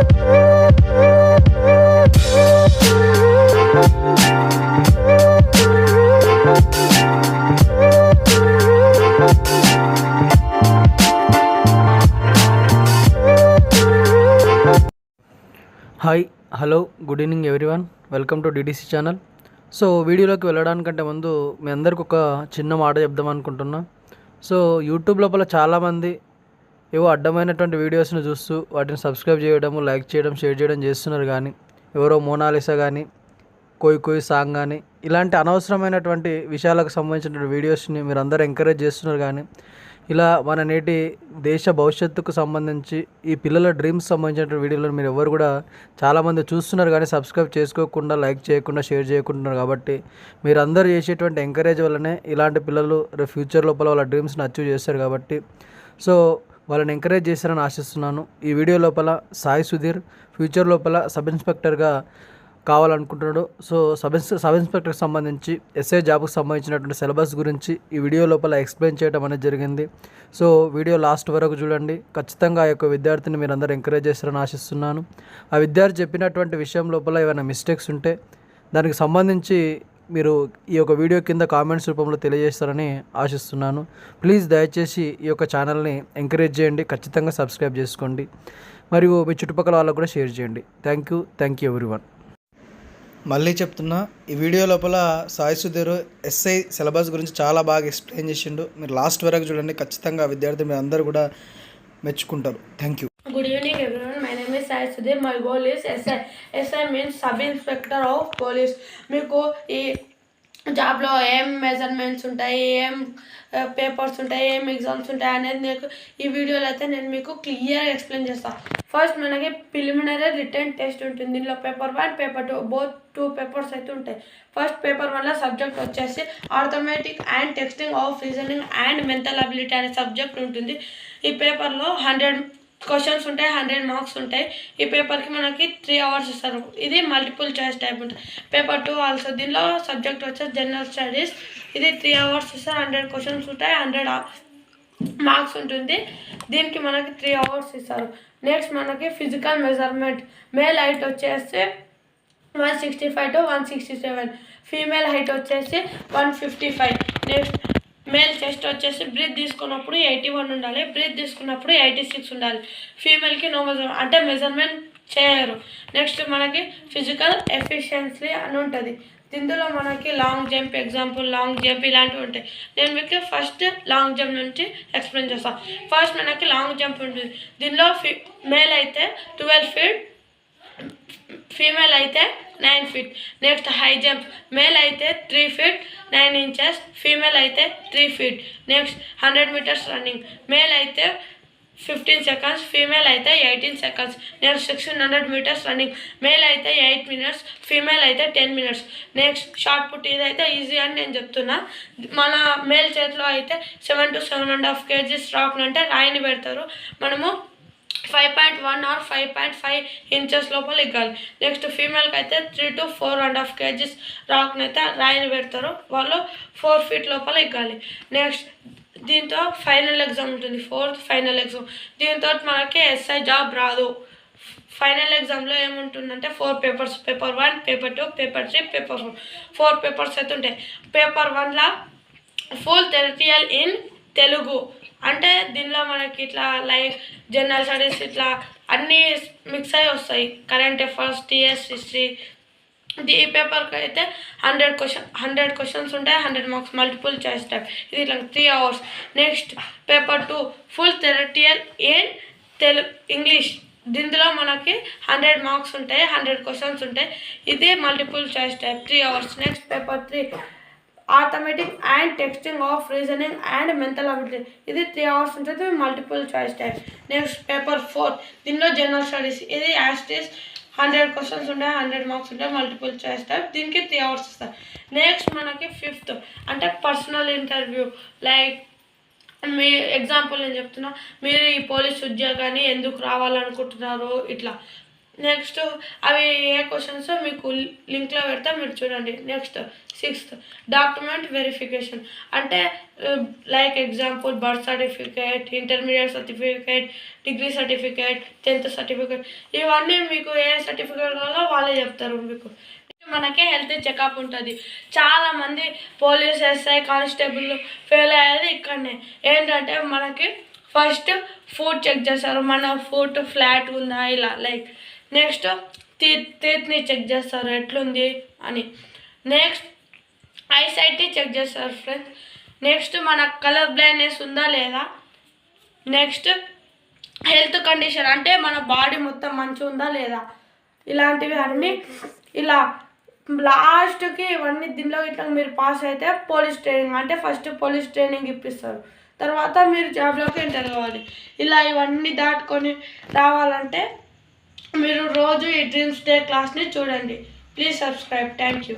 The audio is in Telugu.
Hi hello good evening everyone. Welcome to DDC channel. So వీడియోలోకి వెళ్ళడానికంటే ముందు మీ అందరికి ఒక చిన్న మాట చెప్దాం అనుకుంటున్నా సో యూట్యూబ్ లోపల చాలామంది ఏవో అడ్డమైనటువంటి వీడియోస్ని చూస్తూ వాటిని సబ్స్క్రైబ్ చేయడము లైక్ చేయడం షేర్ చేయడం చేస్తున్నారు కానీ ఎవరో మోనాలిసా కానీ కోయి కోయి సాంగ్ కానీ ఇలాంటి అనవసరమైనటువంటి విషయాలకు సంబంధించిన వీడియోస్ని మీరు అందరూ ఎంకరేజ్ చేస్తున్నారు కానీ ఇలా మన నేటి దేశ భవిష్యత్తుకు సంబంధించి ఈ పిల్లల డ్రీమ్స్ సంబంధించిన వీడియోలను మీరు ఎవరు కూడా చాలామంది చూస్తున్నారు కానీ సబ్స్క్రైబ్ చేసుకోకుండా లైక్ చేయకుండా షేర్ చేయకుంటున్నారు కాబట్టి మీరు చేసేటువంటి ఎంకరేజ్ వల్లనే ఇలాంటి పిల్లలు రేపు ఫ్యూచర్ లోపల వాళ్ళ డ్రీమ్స్ని అచీవ్ చేస్తారు కాబట్టి సో వాళ్ళని ఎంకరేజ్ చేశారని ఆశిస్తున్నాను. ఈ వీడియో లోపల సాయి సుధీర్ ఫ్యూచర్ లోపల సబ్ ఇన్స్పెక్టర్గా కావాలనుకుంటున్నాడు. సో సబ్ ఇన్స్ సబ్ ఇన్స్పెక్టర్కి సంబంధించి ఎస్ఏ జాబ్కి సంబంధించినటువంటి సిలబస్ గురించి ఈ వీడియో లోపల ఎక్స్ప్లెయిన్ చేయడం అనేది జరిగింది. సో వీడియో లాస్ట్ వరకు చూడండి. ఖచ్చితంగా ఆ యొక్క విద్యార్థిని మీరు అందరూ ఎంకరేజ్ చేస్తారని ఆశిస్తున్నాను. ఆ విద్యార్థి చెప్పినటువంటి విషయం లోపల ఏమైనా మిస్టేక్స్ ఉంటే దానికి సంబంధించి మీరు ఈ యొక్క వీడియో కింద కామెంట్స్ రూపంలో తెలియజేస్తారని ఆశిస్తున్నాను. ప్లీజ్ దయచేసి ఈ యొక్క ఛానల్ని ఎంకరేజ్ చేయండి. ఖచ్చితంగా సబ్స్క్రైబ్ చేసుకోండి. మరియు మీ చుట్టుపక్కల వాళ్ళకు కూడా షేర్ చేయండి. Thank you thank you everyone మళ్ళీ చెప్తున్నా ఈ వీడియో లోపల సాయి సుధీర్ ఎస్ఐ సిలబస్ గురించి చాలా బాగా ఎక్స్ప్లెయిన్ చేసిండు. మీరు లాస్ట్ వరకు చూడండి. ఖచ్చితంగా విద్యార్థి మీరు అందరూ కూడా మెచ్చుకుంటారు. Thank you yes name my Sai SI SI means sub inspector of police మీకు ఈ జాబ్లో ఏం మెజర్మెంట్స్ ఉంటాయి ఏం పేపర్స్ ఉంటాయి ఏం ఎగ్జామ్స్ ఉంటాయి అనేది మీకు ఈ వీడియోలో అయితే నేను మీకు క్లియర్గా ఎక్స్ప్లెయిన్ చేస్తాను ఫస్ట్ మనకి ప్రిలిమినరీ రిటర్న్ టెస్ట్ ఉంటుంది. దీనిలో paper one paper two both two papers అయితే ఉంటాయి. ఫస్ట్ పేపర్ వన్లో సబ్జెక్ట్ వచ్చేసి arithmetic and testing of reasoning and mental ability అనే సబ్జెక్ట్ ఉంటుంది. ఈ పేపర్లో హండ్రెడ్ క్వశ్చన్స్ ఉంటాయి హండ్రెడ్ మార్క్స్ ఉంటాయి. ఈ పేపర్కి మనకి త్రీ అవర్స్ ఇస్తారు. ఇది మల్టిపుల్ చాయిస్ టైప్ ఉంటుంది. పేపర్ టూ ఆల్సో దీనిలో సబ్జెక్ట్ వచ్చేసి జనరల్ స్టడీస్ ఇది త్రీ అవర్స్ ఇస్తారు. హండ్రెడ్ క్వశ్చన్స్ ఉంటాయి హండ్రెడ్ మార్క్స్ ఉంటుంది. దీనికి మనకి త్రీ అవర్స్ ఇస్తారు. నెక్స్ట్ మనకి ఫిజికల్ మెజర్మెంట్ మేల్ హైట్ వచ్చేసి one sixty five to one sixty seven female height వచ్చేసి one fifty five next male chest వచ్చేసి బ్రీత్ తీసుకున్నప్పుడు ఎయిటీ వన్ ఉండాలి బ్రీత్ తీసుకున్నప్పుడు ఎయిటీ సిక్స్ ఉండాలి. ఫీమేల్కి నో మెజర్ అంటే మెజర్మెంట్ చేయరు. నెక్స్ట్ మనకి ఫిజికల్ ఎఫిషియన్సీ అని ఉంటుంది. ఇందులో మనకి long jump example long jump ఇలాంటివి ఉంటాయి. నేను మీకు ఫస్ట్ లాంగ్ జంప్ నుంచి ఎక్స్ప్లెయిన్ చేస్తాను ఫస్ట్ మనకి లాంగ్ జంప్ ఉంటుంది. దీనిలో ఫి మేల్ అయితే ట్వెల్వ్ ఫీట్ ఫీమేల్ అయితే nine feet next high jump male అయితే three feet nine inches female అయితే three feet next hundred metres running male అయితే ఫిఫ్టీన్ సెకండ్స్ ఫీమేల్ అయితే eighteen seconds next sixteen hundred metres running male అయితే ఎయిట్ మినిట్స్ ఫీమేల్ అయితే ten minutes next shot put ఇదైతే ఈజీ అని నేను చెప్తున్నా. మన మేల్ చేతిలో అయితే seven to seven and half kgs rock అంటే రాయిని పెడతారు. మనము five point one or five point five inches లోపల ఇగ్గాలి నెక్స్ట్ ఫీమేల్కి అయితే three to four and half kgs రాక్ని అయితే రాయిని పెడతారు. వాళ్ళు ఫోర్ ఫీట్ లోపల ఇగ్గాలి నెక్స్ట్ దీంతో ఫైనల్ ఎగ్జామ్ ఉంటుంది. ఫోర్త్ ఫైనల్ ఎగ్జామ్ దీంతో మనకి ఎస్ఐ జాబ్ రాదు. ఫైనల్ ఎగ్జామ్లో ఏముంటుందంటే four papers paper one paper two paper three paper four four papers అయితే ఉంటాయి. పేపర్ వన్లో ఫుల్ థెరటియల్ ఇన్ తెలుగు అంటే దీనిలో మనకి ఇట్లా లైక్ జనరల్ స్టడీస్ ఇట్లా అన్నీ మిక్స్ అయి వస్తాయి. కరెంట్ అఫైర్స్ టీఎస్ హిస్టరీ ఇది ఈ పేపర్కి అయితే హండ్రెడ్ క్వశ్చన్ హండ్రెడ్ క్వశ్చన్స్ ఉంటాయి hundred marks multiple choice type ఇది ఇట్లా three hours next paper two full theoretical and Telugu English దీంట్లో మనకి హండ్రెడ్ మార్క్స్ ఉంటాయి హండ్రెడ్ క్వశ్చన్స్ ఉంటాయి. ఇది multiple choice type three hours next paper three arithmetic and testing of reasoning and mental ability ఇది త్రీ అవర్స్ ఉంటుంది multiple choice type next paper four దీనిలో జనరల్ స్టడీస్ ఇది యాస్టీస్ హండ్రెడ్ క్వశ్చన్స్ ఉంటాయి హండ్రెడ్ మార్క్స్ ఉంటాయి మల్టిపుల్ చాయిస్ టైప్ దీనికి త్రీ అవర్స్ ఇస్తారు. నెక్స్ట్ మనకి ఫిఫ్త్ అంటే పర్సనల్ ఇంటర్వ్యూ లైక్ మీ ఎగ్జాంపుల్ నేను చెప్తున్నా. మీరు ఈ పోలీస్ ఉద్యోగాన్ని ఎందుకు రావాలనుకుంటున్నారు ఇట్లా. నెక్స్ట్ అవి ఏ క్వశ్చన్స్ మీకు లింక్లో పెడతా మీరు చూడండి. నెక్స్ట్ సిక్స్త్ డాక్యుమెంట్ వెరిఫికేషన్ అంటే like example birth certificate intermediate certificate degree certificate tenth certificate ఇవన్నీ మీకు ఏ సర్టిఫికేట్ కావాలో వాళ్ళే చెప్తారు మీకు. మనకే హెల్త్ చెకప్ ఉంటుంది. చాలా మంది పోలీస్ ఎస్ఐ కానిస్టేబుల్ ఫెయిల్ అయ్యేది ఇక్కడనే. ఏంటంటే మనకి ఫస్ట్ ఫుడ్ చెక్ చేస్తారు. మన ఫుడ్ ఫ్లాట్ ఉందా ఇలా లైక్ నెక్స్ట్ తీ తీత్ని చెక్ చేస్తారు ఎట్లుంది అని. నెక్స్ట్ ఐసైట్ని చెక్ చేస్తారు ఫ్రెండ్స్ నెక్స్ట్ మన కలర్ బ్లైండ్నెస్ ఉందా లేదా? నెక్స్ట్ హెల్త్ కండిషన్ అంటే మన బాడీ మొత్తం మంచిగా ఉందా లేదా? ఇలాంటివి అన్నీ ఇలా లాస్ట్కి ఇవన్నీ దీనిలో ఇట్లా మీరు పాస్ అయితే పోలీస్ ట్రైనింగ్ అంటే ఫస్ట్ పోలీస్ ట్రైనింగ్ ఇప్పిస్తారు. తర్వాత మీరు జాబ్లోకి ఎంటర్ కావాలి ఇలా ఇవన్నీ దాటుకొని రావాలంటే మీరు రోజు ఈ డ్రీమ్స్ డే క్లాస్ని చూడండి. Please subscribe thank you